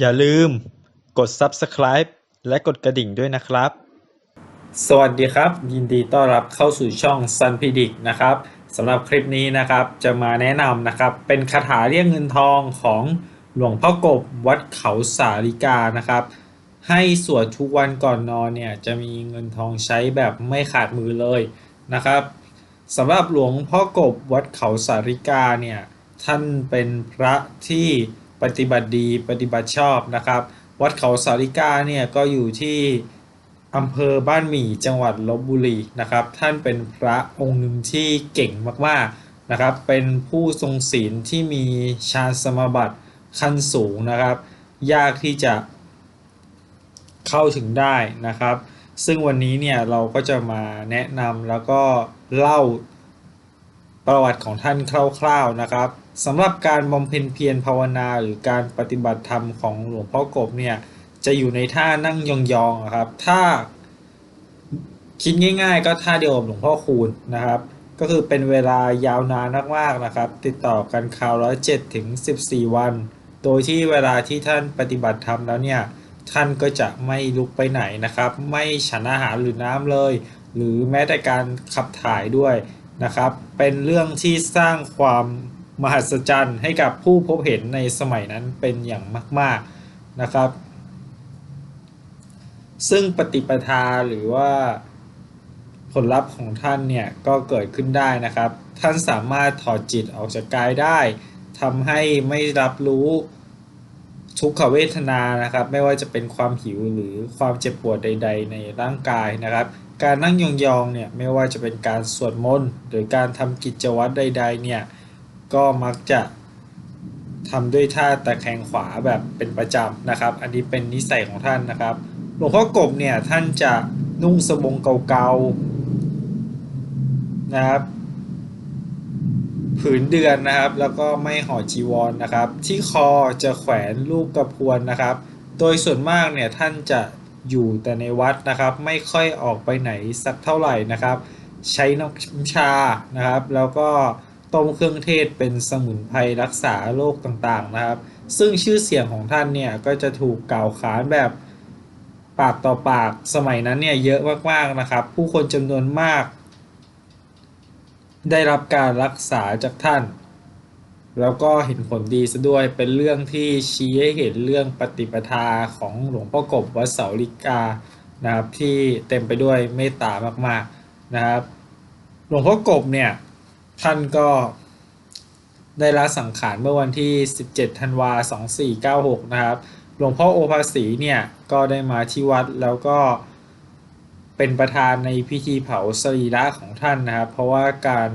อย่าลืมกด Subscribe และกดกระดิ่งด้วยนะครับ สวัสดีครับ ยินดีต้อนรับเข้าสู่ช่อง Sun p r e d i c t นะครับสำหรับคลิปนี้นะครับจะมาแนะนำนะครับเป็นคาถาเรียกเงินทองของหลวงพ่อกบวัดเขาสาริกานะครับ ให้สวดทุกวันก่อนนอนเนี่ยจะมีเงินทองใช้แบบไม่ขาดมือเลยนะครับสำหรับหลวงพ่อกบวัดเขาสาริกาเนี่ยท่านเป็นพระที่ ปฏิบัติดีปฏิบัติชอบนะครับ วัดเขาสาริกาเนี่ยก็อยู่ที่อำเภอบ้านหมี่จังหวัดลบบุรีนะครับ ท่านเป็นพระองค์หนึ่งที่เก่งมากๆนะครับ เป็นผู้ทรงศีลที่มีฌานสมาบัติขั้นสูงนะครับ ยากที่จะเข้าถึงได้นะครับ ซึ่งวันนี้เนี่ยเราก็จะมาแนะนำแล้วก็เล่าประวัติของท่านคร่าว ๆนะครับ สำหรับการบำเพ็ญเพียรภาวนาหรือการปฏิบัติธรรมของหลวงพ่อกบเนี่ยจะอยู่ในท่านั่งยองๆครับถ้าคิดง่าย ๆ ก็ท่าเดียวกับหลวงพ่อคูณนะครับ ก็คือเป็นเวลายาวนานมากๆนะครับ ติดต่อกันคราวละ7ถึง14 วัน โดยที่เวลาที่ท่านปฏิบัติธรรมแล้วเนี่ยท่านก็จะไม่ลุกไปไหนนะครับ ไม่ฉันอาหารหรือน้ำเลย หรือแม้แต่การขับถ่ายด้วยนะครับ เป็นเรื่องที่สร้างความ มหัศจรรย์ให้กับผู้พบเห็นในสมัยนั้นเป็นอย่างมาก ๆนะครับ ซึ่งปฏิปทาหรือว่าผลลัพธ์ของท่านเนี่ยก็เกิดขึ้นได้นะครับ ท่านสามารถถอดจิตออกจากกายได้ทำให้ไม่รับรู้ทุกขเวทนานะครับ ไม่ว่าจะเป็นความหิวหรือความเจ็บปวดใด ๆ ในร่างกายนะครับ การนั่งยองๆเนี่ยไม่ว่าจะเป็นการสวดมนต์หรือการทำกิจวัตรใด ๆ เนี่ย ก็มักจะทำด้วยท่าตะแคงขวาแบบเป็นประจำนะครับ อันนี้เป็นนิสัยของท่านนะครับหลวงพ่อกบเนี่ยท่านจะนุ่งสบงเก่าๆนะครับผืนเดือนนะครับ แล้วก็ไม่ห่อจีวรนนะครับ ที่คอจะแขวนลูกกระพวนนะครับ โดยส่วนมากเนี่ยท่านจะอยู่แต่ในวัดนะครับ ไม่ค่อยออกไปไหนสักเท่าไหร่นะครับ ใช้น้ำชานะครับ แล้วก็ ต้มเครื่องเทศเป็นสมุนไพรรักษาโรคต่างๆนะครับ ซึ่งชื่อเสียงของท่านเนี่ยก็จะถูกกล่าวขานแบบปากต่อปากสมัยนั้นเนี่ยเยอะมากๆนะครับ ผู้คนจำนวนมาก ได้รับการรักษาจากท่าน แล้วก็เห็นผลดีซะด้วยเป็นเรื่องที่ชี้ให้เห็นเรื่องปฏิปทาของหลวงพ่อกบวัดเสาลิกานะครับที่เต็มไปด้วยเมตตามากๆนะครับ หลวงพ่อกบเนี่ย ท่านก็ได้ละสังขารเมื่อวันที่ 17 ธันวา 2496 นะครับ หลวงพ่อโอภาสีเนี่ย ก็ได้มาที่วัดแล้วก็เป็นประธานในพิธีเผาสรีระของท่านนะครับ เพราะว่าการ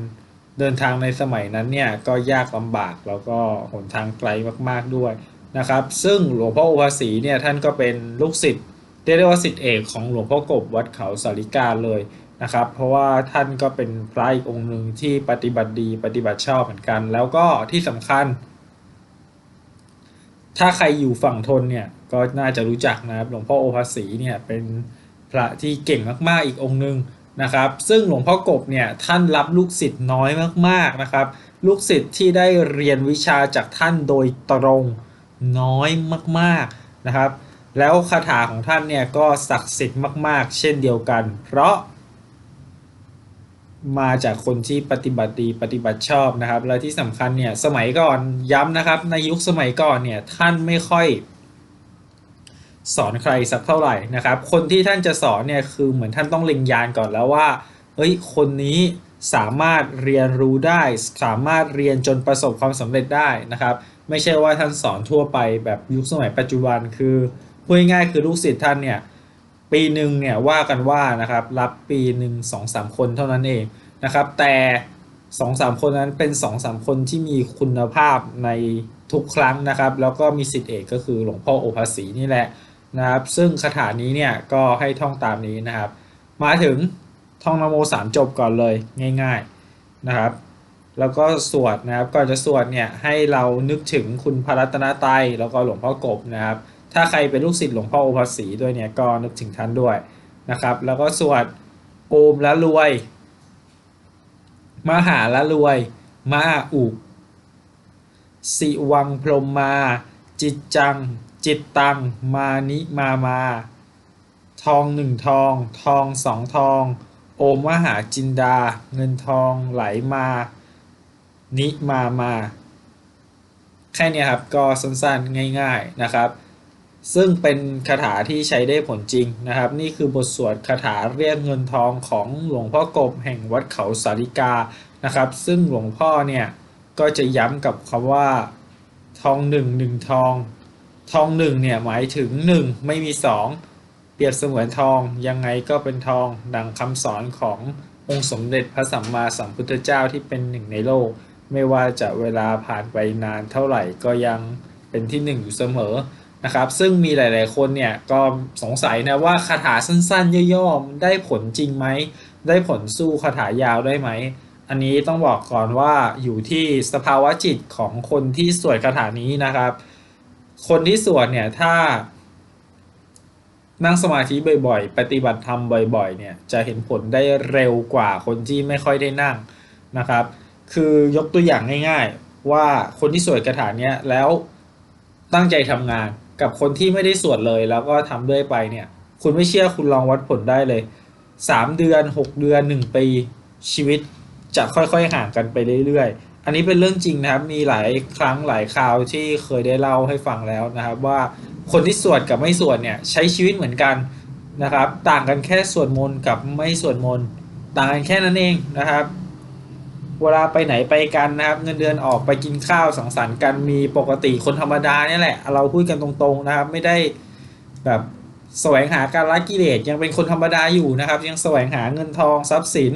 เดินทางในสมัยนั้นเนี่ย ก็ยากลำบากแล้วก็หนทางไกลมาก ๆด้วยนะครับ ซึ่งหลวงพ่อโอภาสีเนี่ยท่านก็เป็นลูกศิษย์เรียกได้ว่าศิษย์เอกของหลวงพ่อกบวัดเขาสาริกาเลย นะครับ เพราะว่าท่านก็เป็นพระอีกองค์หนึ่งที่ปฏิบัติดีปฏิบัติชอบเหมือนกัน แล้วก็ที่สำคัญ ถ้าใครอยู่ฝั่งทนเนี่ยก็น่าจะรู้จักนะครับหลวงพ่อโอภาสีเนี่ยเป็นพระที่เก่งมากๆอีกองค์หนึ่งนะครับ ซึ่งหลวงพ่อกบเนี่ยท่านรับลูกศิษย์น้อยมากๆนะครับ ลูกศิษย์ที่ได้เรียนวิชาจากท่านโดยตรงน้อยมากๆนะครับ แล้วคาถาของท่านเนี่ยก็ศักดิ์สิทธิ์มาก ๆ เช่นเดียวกัน เพราะ มาจากคนที่ปฏิบัติดีปฏิบัติชอบนะครับ และที่สำคัญเนี่ยสมัยก่อนย้ำนะครับ ในยุคสมัยก่อนเนี่ยท่านไม่ค่อยสอนใครสักเท่าไหร่นะครับ คนที่ท่านจะสอนเนี่ยคือเหมือนท่านต้องเล็งยานก่อนแล้วว่าเฮ้ยคนนี้สามารถเรียนรู้ได้ สามารถเรียนจนประสบความสำเร็จได้นะครับ ไม่ใช่ว่าท่านสอนทั่วไปแบบยุคสมัยปัจจุบันคือพูดง่ายๆคือลูกศิษย์ท่านเนี่ย ปีหนึ่งเนี่ยว่ากันว่านะครับรับปีหนึ่งสองสามคนเท่านั้นเองนะครับ แต่สองสามคนนั้นเป็นสองสามคนที่มีคุณภาพในทุกครั้งนะครับ แล้วก็มีสิทธิเอกก็คือหลวงพ่อโอภาสีนี่แหละนะครับ ซึ่งคาถานี้เนี่ยก็ให้ท่องตามนี้นะครับ มาถึงท่องนโมสามจบก่อนเลยง่ายๆนะครับ แล้วก็สวดนะครับก่อนจะสวดเนี่ยให้เรานึกถึงคุณพระรัตนตรัยแล้วก็หลวงพ่อกบนะครับ ถ้าใครเป็นลูกศิษย์หลวงพ่อโอภาสีด้วยเนี่ยก็นึกถึงท่านด้วยนะครับ แล้วก็สวดโอมละรวย มหาละรวย มาอุสิวังพรมมา จิตจัง จิตตัง มานิมามา ทองหนึ่งทอง ทองสองทอง โอมมหาจินดา เงินทองไหลมา นิมามา แค่นี้ครับก็สั้นๆง่าย ๆนะครับ ซึ่งเป็นคาถาที่ใช้ได้ผลจริงนะครับ นี่คือบทสวดคาถาเรียกเงินทองของหลวงพ่อกบแห่งวัดเขาสาริกานะครับ ซึ่งหลวงพ่อเนี่ยก็จะย้ำกับคำว่าทองหนึ่งหนึ่งทอง ทองหนึ่งเนี่ยหมายถึงหนึ่งไม่มีสองเปรียบเสมือนทองยังไงก็เป็นทองดังคำสอนขององค์สมเด็จพระสัมมาสัมพุทธเจ้าที่เป็นหนึ่งในโลก ไม่ว่าจะเวลาผ่านไปนานเท่าไหร่ก็ยังเป็นที่หนึ่งอยู่เสมอ นะครับซึ่งมีหลาย ๆ คนเนี่ยก็สงสัยนะว่าคาถาสั้น ๆ ย่อๆมันได้ผลจริงไหม ได้ผลสู้คาถายาวได้ไหม อันนี้ต้องบอกก่อนว่าอยู่ที่สภาวะจิตของคนที่สวดคาถานี้นะครับ คนที่สวดเนี่ยถ้า นั่งสมาธิบ่อย ๆ ปฏิบัติธรรมบ่อย ๆ เนี่ยจะเห็นผลได้เร็วกว่าคนที่ไม่ค่อยได้นั่งนะครับ คือยกตัวอย่างง่าย ๆ ว่าคนที่สวดคาถาเนี้ยแล้วตั้งใจทำงาน กับคนที่ไม่ได้สวดเลย แล้วก็ทำด้วยไปเนี่ย คุณไม่เชื่อคุณลองวัดผลได้เลยสามเดือนหกเดือนหนึ่งปีชีวิตจะค่อยๆห่างกันไปเรื่อยๆ อันนี้เป็นเรื่องจริงนะครับ มีหลายครั้งหลายคราวที่เคยได้เล่าให้ฟังแล้วนะครับ ว่าคนที่สวดกับไม่สวดเนี่ยใช้ชีวิตเหมือนกันนะครับ ต่างกันแค่สวดมนต์กับไม่สวดมนต์ต่างกันแค่นั้นเองนะครับ เวลาไปไหนไปกันนะครับเงินเดือนออกไปกินข้าวสังสรรค์กันมีปกติคนธรรมดาเนี่ยแหละ เราพูดกันตรงๆนะครับ ไม่ได้แบบแสวงหาการละกิเลสยังเป็นคนธรรมดาอยู่นะครับ ยังแสวงหาเงินทองทรัพย์สิน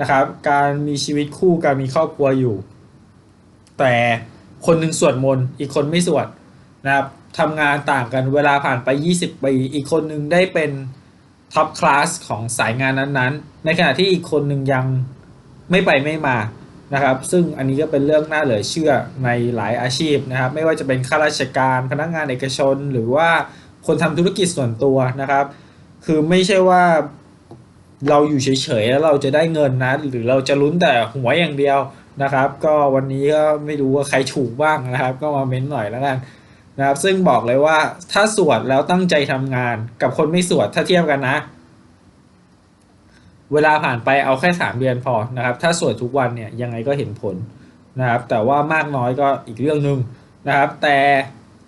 นะครับ การมีชีวิตคู่การมีครอบครัวอยู่ แต่คนหนึ่งสวดมนต์อีกคนไม่สวดนะครับทำงานต่างกันเวลาผ่านไป 20 ปี อีกคนหนึ่งได้เป็นท็อปคลาสของสายงานนั้นๆ ในขณะที่อีกคนหนึ่งยังไม่ไปไม่มา นะครับ ซึ่งอันนี้ก็เป็นเรื่องน่าเหลือเชื่อในหลายอาชีพนะครับ ไม่ว่าจะเป็นข้าราชการพนักงานเอกชน หรือว่าคนทำธุรกิจส่วนตัวนะครับ คือไม่ใช่ว่าเราอยู่เฉยๆแล้วเราจะได้เงินนะหรือเราจะลุ้นแต่หัวอย่างเดียวนะครับ ก็วันนี้ก็ไม่รู้ว่าใครถูกบ้างนะครับ ก็มาเม้นหน่อยแล้วกันนะครับ ซึ่งบอกเลยว่าถ้าสวดแล้วตั้งใจทำงานกับคนไม่สวดถ้าเทียบกันนะ เวลาผ่านไปเอาแค่สามเดือนพอนะครับ ถ้าสวดทุกวันเนี่ยยังไงก็เห็นผลนะครับ แต่ว่ามากน้อยก็อีกเรื่องหนึ่งนะครับ แต่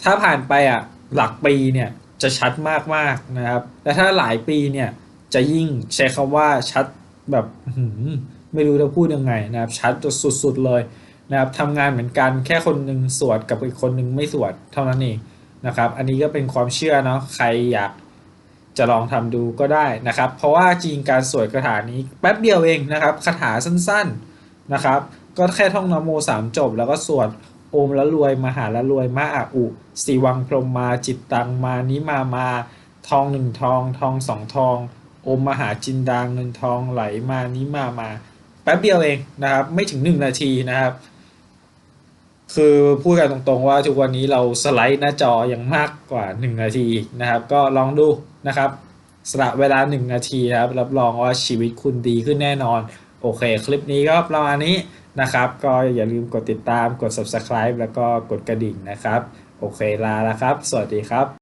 ถ้าผ่านไปอะหลักปีเนี่ยจะชัดมากๆนะครับแต่ถ้าหลายปีเนี่ยจะยิ่งใช้คำว่าชัดแบบไม่รู้จะพูดยังไงนะครับ ชัดจนสุดๆเลยนะครับทำงานเหมือนกันแค่คนหนึ่งสวดกับอีกคนหนึ่งไม่สวดเท่านั้นเองนะครับ อันนี้ก็เป็นความเชื่อเนาะใครอยาก จะลองทำดูก็ได้นะครับ เพราะว่าจริงการสวดคาถานี้แป๊บเดียวเองนะครับคาถาสั้นๆนะครับ ก็แค่ท่องนโมสามจบ แล้วก็สวดโอมละรวยมหาละรวยมาอาอุสีวังพรมมาจิตตังมานิมามาทองหนึ่งทอง ทองสองทอง โอมมหาจินดาเงินทองไหลมานิมามา แป๊บเดียวเองนะครับ ไม่ถึงหนึ่งนาทีนะครับ คือพูดกันตรงๆว่าทุกวันนี้เราสไลด์หน้าจอยังมากกว่า 1 นาทีนะครับ ก็ลองดูนะครับสละเวลา 1 นาทีครับรับรองว่าชีวิตคุณดีขึ้นแน่นอน โอเค คลิปนี้ก็ประมาณนี้นะครับ ก็อย่าลืมกดติดตามกด subscribe แล้วก็กดกระดิ่งนะครับ โอเคลาแล้วครับ สวัสดีครับ